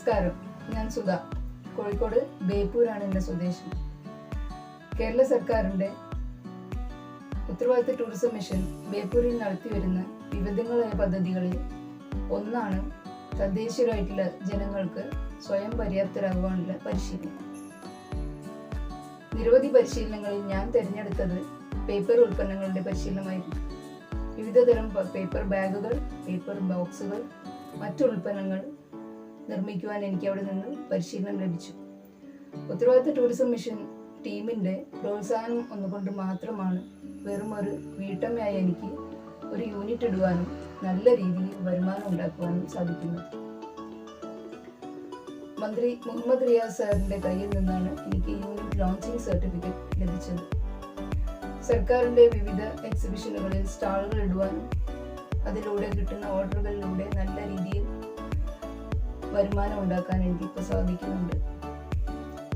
നമസ്കാരം. ഞാൻ സുധ. കോഴിക്കോട് ബേപ്പൂരാണ് എന്റെ സ്വദേശം. കേരള സർക്കാരിന്റെ ഉത്തരവാദിത്ത ടൂറിസം മിഷൻ ബേപ്പൂരിൽ നടത്തിവരുന്ന വിവിധങ്ങളായ പദ്ധതികളിൽ ഒന്നാണ് തദ്ദേശീയരായിട്ടുള്ള ജനങ്ങൾക്ക് സ്വയം പര്യാപ്തരാകുവാനുള്ള പരിശീലനം. നിരവധി പരിശീലനങ്ങളിൽ ഞാൻ തിരഞ്ഞെടുത്തത് പേപ്പർ ഉൽപ്പന്നങ്ങളുടെ പരിശീലനമായിരുന്നു. വിവിധതരം പേപ്പർ ബാഗുകൾ പേപ്പർ ബോക്സുകൾ മറ്റു ഉൽപ്പന്നങ്ങൾ നിർമ്മിക്കുവാൻ എനിക്ക് അവിടെ നിന്ന് പരിശീലനം ലഭിച്ചു. ഉത്തരവാദിത്ത ടൂറിസം മിഷൻ ടീമിന്റെ പ്രോത്സാഹനം ഒന്നുകൊണ്ട് മാത്രമാണ് വെറും ഒരു വീട്ടമ്മയായി എനിക്ക് ഒരു യൂണിറ്റ് ഇടുവാനും നല്ല രീതിയിൽ വരുമാനം ഉണ്ടാക്കുവാനും സാധിക്കുന്നത്. മന്ത്രി മുഹമ്മദ് റിയാസ് സാറിന്റെ കയ്യിൽ നിന്നാണ് എനിക്ക് യൂണിറ്റ് ലോഞ്ചിങ് സർട്ടിഫിക്കറ്റ് ലഭിച്ചത്. സർക്കാരിന്റെ വിവിധ എക്സിബിഷനുകളിൽ സ്റ്റാളുകൾ ഇടുവാനും അതിലൂടെ കിട്ടുന്ന ഓർഡറുകളിലൂടെ വരുമാനം ഉണ്ടാക്കാൻ എനിക്ക് ഇപ്പോൾ സാധിക്കുന്നുണ്ട്.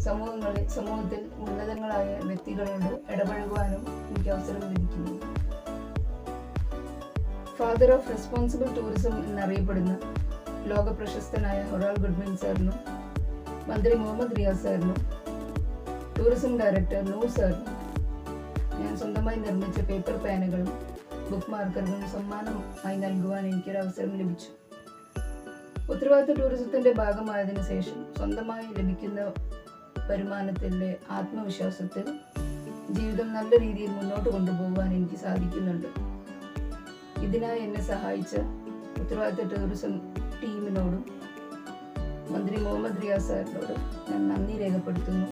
സമൂഹങ്ങളിൽ സമൂഹത്തിൽ ഉന്നതങ്ങളായ വ്യക്തികളോട് ഇടപഴകുവാനും എനിക്ക് അവസരം ലഭിക്കുന്നു. ഫാദർ ഓഫ് റെസ്പോൺസിബിൾ ടൂറിസം എന്നറിയപ്പെടുന്ന ലോക പ്രശസ്തനായ ഒറാൾ ഗുഡ്മിൻ സാറിനും മന്ത്രി മുഹമ്മദ് റിയാസ് സാറിനും ടൂറിസം ഡയറക്ടർ നൂർ സാറിനും ഞാൻ സ്വന്തമായി നിർമ്മിച്ച പേപ്പർ പാനുകളും ബുക്ക് മാർക്കറുകളും സമ്മാനമായി നൽകുവാൻ എനിക്കൊരു അവസരം ലഭിച്ചു. ഉത്തരവാദിത്ത ടൂറിസത്തിന്റെ ഭാഗമായതിനു ശേഷം സ്വന്തമായി ലഭിക്കുന്ന വരുമാനത്തിന്റെ ആത്മവിശ്വാസത്തിൽ ജീവിതം നല്ല രീതിയിൽ മുന്നോട്ട് കൊണ്ടുപോകാൻ എനിക്ക് സാധിക്കുന്നുണ്ട്. ഇതിനായി എന്നെ സഹായിച്ച ഉത്തരവാദിത്ത ടൂറിസം ടീമിനോടും മന്ത്രി മുഹമ്മദ് റിയാസ് സാറിനോടും ഞാൻ നന്ദി രേഖപ്പെടുത്തുന്നു.